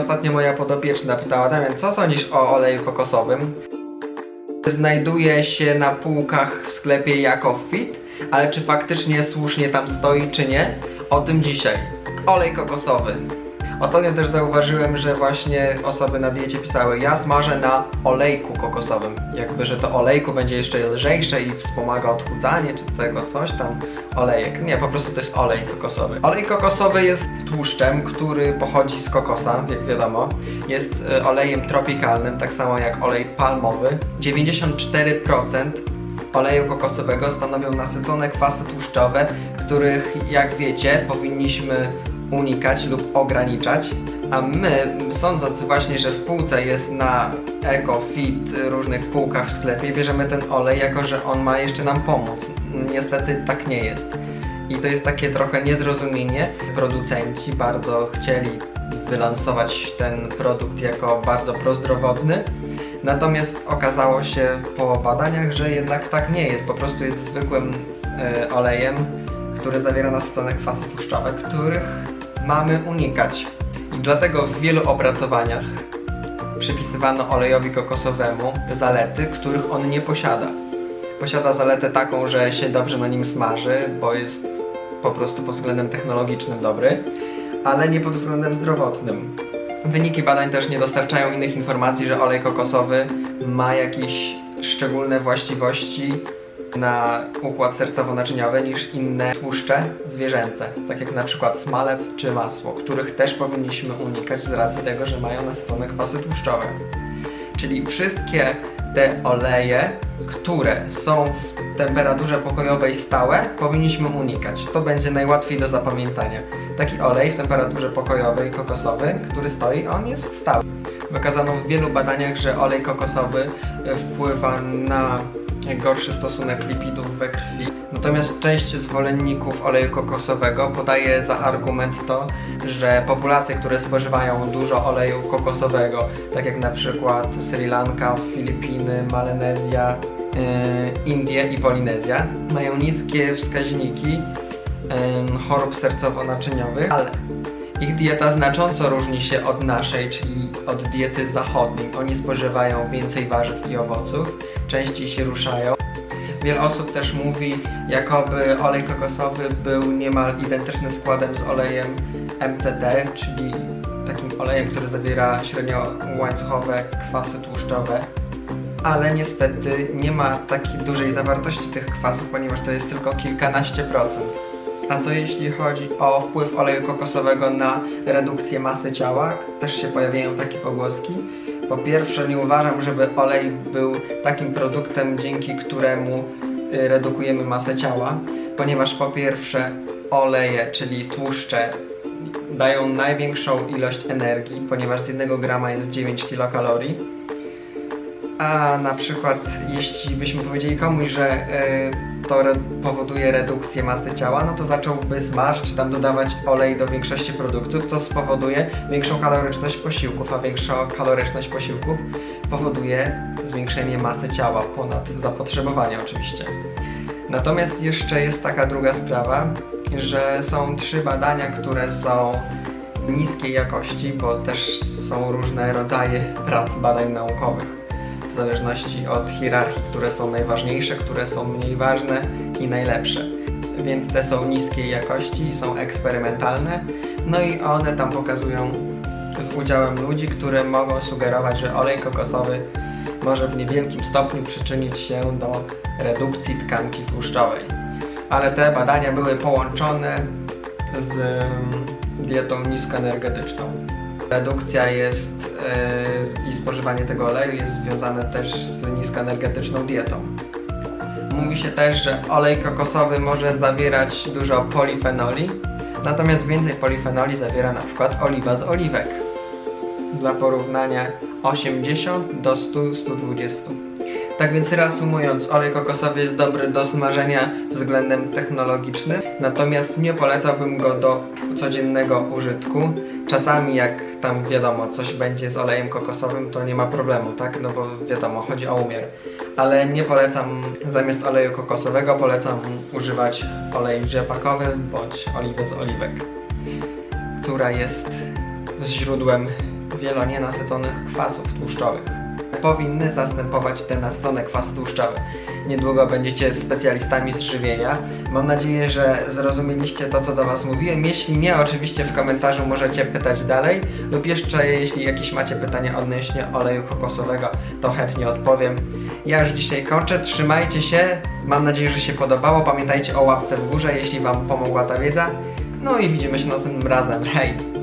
Ostatnio moja podopieczna pytała, Damian, co sądzisz o oleju kokosowym? Znajduje się na półkach w sklepie jako fit, ale czy faktycznie słusznie tam stoi, czy nie? O tym dzisiaj. Olej kokosowy. Ostatnio też zauważyłem, że właśnie osoby na diecie pisały, ja smażę na olejku kokosowym. Jakby, że to olejku będzie jeszcze lżejsze i wspomaga odchudzanie, czy tego coś tam. Olejek. Nie, po prostu to jest olej kokosowy. Olej kokosowy jest tłuszczem, który pochodzi z kokosa, jak wiadomo. Jest e, olejem tropikalnym, tak samo jak olej palmowy. 94% oleju kokosowego stanowią nasycone kwasy tłuszczowe, których, jak wiecie, powinniśmy unikać lub ograniczać. A my, sądząc właśnie, że w półce jest na Eco, Fit, różnych półkach w sklepie, bierzemy ten olej, jako że on ma jeszcze nam pomóc. Niestety tak nie jest. I to jest takie trochę niezrozumienie. Producenci bardzo chcieli wylansować ten produkt jako bardzo prozdrowotny, natomiast okazało się po badaniach, że jednak tak nie jest. Po prostu jest zwykłym e, olejem, który zawiera nasycone kwasy tłuszczowe, których mamy unikać. I dlatego w wielu opracowaniach przypisywano olejowi kokosowemu zalety, których on nie posiada. Posiada zaletę taką, że się dobrze na nim smaży, bo jest po prostu pod względem technologicznym dobry, ale nie pod względem zdrowotnym. Wyniki badań też nie dostarczają innych informacji, że olej kokosowy ma jakieś szczególne właściwości na układ sercowo-naczyniowy niż inne tłuszcze zwierzęce, tak jak na przykład smalec czy masło, których też powinniśmy unikać z racji tego, że mają nasycone kwasy tłuszczowe. Czyli wszystkie te oleje, które są w temperaturze pokojowej stałe, powinniśmy unikać. To będzie najłatwiej do zapamiętania. Taki olej w temperaturze pokojowej kokosowy, który stoi, on jest stały. Wykazano w wielu badaniach, że olej kokosowy e, wpływa na gorszy stosunek lipidów we krwi. Natomiast część zwolenników oleju kokosowego podaje za argument to, że populacje, które spożywają dużo oleju kokosowego, tak jak na przykład Sri Lanka, Filipiny, Malenezja, yy, Indie i Polinezja, mają niskie wskaźniki yy, chorób sercowo-naczyniowych, ale ich dieta znacząco różni się od naszej, czyli od diety zachodniej. Oni spożywają więcej warzyw i owoców, częściej się ruszają. Wiele osób też mówi, jakoby olej kokosowy był niemal identyczny składem z olejem MCT, czyli takim olejem, który zawiera średnio łańcuchowe kwasy tłuszczowe. Ale niestety nie ma takiej dużej zawartości tych kwasów, ponieważ to jest tylko kilkanaście procent. A co jeśli chodzi o wpływ oleju kokosowego na redukcję masy ciała? Też się pojawiają takie pogłoski. Po pierwsze, nie uważam, żeby olej był takim produktem, dzięki któremu y, redukujemy masę ciała, ponieważ po pierwsze oleje, czyli tłuszcze, dają największą ilość energii, ponieważ z 1 grama jest 9 kilokalorii. A na przykład, jeśli byśmy powiedzieli komuś, że e, to re powoduje redukcję masy ciała, no to zacząłby smażyć czy tam dodawać olej do większości produktów, co spowoduje większą kaloryczność posiłków, a większa kaloryczność posiłków powoduje zwiększenie masy ciała ponad zapotrzebowanie oczywiście. Natomiast jeszcze jest taka druga sprawa, że są trzy badania, które są niskiej jakości, bo też są różne rodzaje prac badań naukowych zależności od hierarchii, które są najważniejsze, które są mniej ważne i najlepsze. Więc te są niskiej jakości, są eksperymentalne, no i one tam pokazują z udziałem ludzi, które mogą sugerować, że olej kokosowy może w niewielkim stopniu przyczynić się do redukcji tkanki tłuszczowej. Ale te badania były połączone z dietą niskoenergetyczną. Redukcja jest yy, i spożywanie tego oleju jest związane też z niskoenergetyczną dietą. Mówi się też, że olej kokosowy może zawierać dużo polifenoli, natomiast więcej polifenoli zawiera na przykład oliwa z oliwek. Dla porównania 80 do 100-120. Tak więc reasumując, olej kokosowy jest dobry do smażenia względem technologicznym, natomiast nie polecałbym go do codziennego użytku. Czasami jak tam wiadomo coś będzie z olejem kokosowym, to nie ma problemu, tak? No bo wiadomo, chodzi o umiar. Ale nie polecam zamiast oleju kokosowego, polecam używać olej rzepakowy bądź oliwę z oliwek, która jest źródłem wielonienasyconych kwasów tłuszczowych. Powinny zastępować te nasycone kwasy tłuszczowe. Niedługo będziecie specjalistami z żywienia. Mam nadzieję, że zrozumieliście to, co do Was mówiłem. Jeśli nie, oczywiście w komentarzu możecie pytać dalej, lub jeszcze jeśli jakieś macie pytania odnośnie oleju kokosowego, to chętnie odpowiem. Ja już dzisiaj kończę, trzymajcie się, mam nadzieję, że się podobało. Pamiętajcie o łapce w górze, jeśli Wam pomogła ta wiedza. No i widzimy się następnym razem. Hej!